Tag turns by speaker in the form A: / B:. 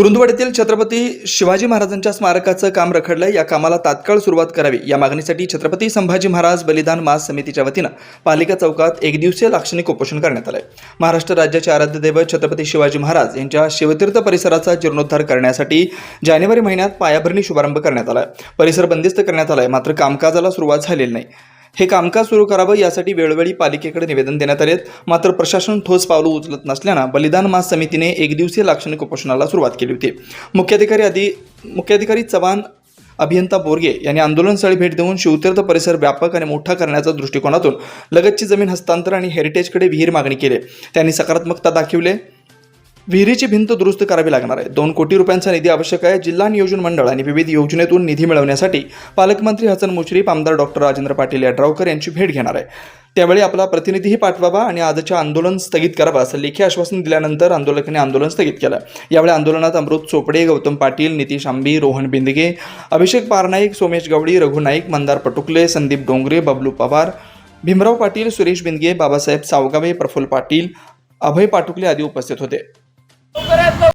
A: कुरुंदवाडीतील छत्रपती शिवाजी महाराजांच्या स्मारकाचं काम रखडलंय. या कामाला तात्काळ सुरुवात करावी. या मागणीसाठी छत्रपती संभाजी महाराज बलिदान मास समितीच्या वतीनं पालिका चौकात एक दिवसीय लाक्षणिक उपोषण करण्यात आलंय. महाराष्ट्र राज्याचे आराध्य दैवत छत्रपती शिवाजी महाराज यांच्या शिवतीर्थ परिसराचा जीर्णोद्धार करण्यासाठी जानेवारी महिन्यात पायाभरणी शुभारंभ करण्यात आलाय. परिसर बंदिस्त करण्यात आलाय. मात्र कामकाजाला सुरुवात झालेली नाही. हे कामकाज सुरू करावं यासाठी वेळोवेळी पालिकेकडे निवेदन देण्यात आले मात्र प्रशासन ठोस पावलं उचलत नसल्यानं बलिदान मास समितीने एक दिवसीय लाक्षणिक उपोषणाला सुरुवात केली होती. मुख्याधिकारी आधी मुख्याधिकारी चव्हाण अभियंता बोरगे यांनी आंदोलनस्थळी भेट देऊन शिवतीर्थ परिसर व्यापक आणि मोठा करण्याच्या दृष्टिकोनातून लगतची जमीन हस्तांतर आणि हेरिटेजकडे विहीर मागणी केली. त्यांनी सकारात्मकता दाखवले. विहिरीची भिंत दुरुस्त करावी लागणार आहे. दोन कोटी रुपयांचा निधी आवश्यक आहे. जिल्हा नियोजन मंडळ आणि विविध योजनेतून निधी मिळवण्यासाठी पालकमंत्री हसन मुश्रीफ आमदार डॉक्टर राजेंद्र पाटील यड्रावकर यांची भेट घेणार आहे. त्यावेळी आपला प्रतिनिधीही पाठवावा आणि आजचे आंदोलन स्थगित करावा असं लेखी आश्वासन दिल्यानंतर आंदोलकांनी आंदोलन स्थगित केलं. यावेळी आंदोलनात अमृत चोपडे गौतम पाटील नितीश आंबी रोहन बिंदगे अभिषेक पारनाईक सोमेश गवडी रघु नाईक मंदार पटुकले संदीप डोंगरे बबलू पवार भीमराव पाटील सुरेश बिंदगे बाबासाहेब सावगावे प्रफुल्ल पाटील अभय पाटुकले आदी उपस्थित होते. corazón.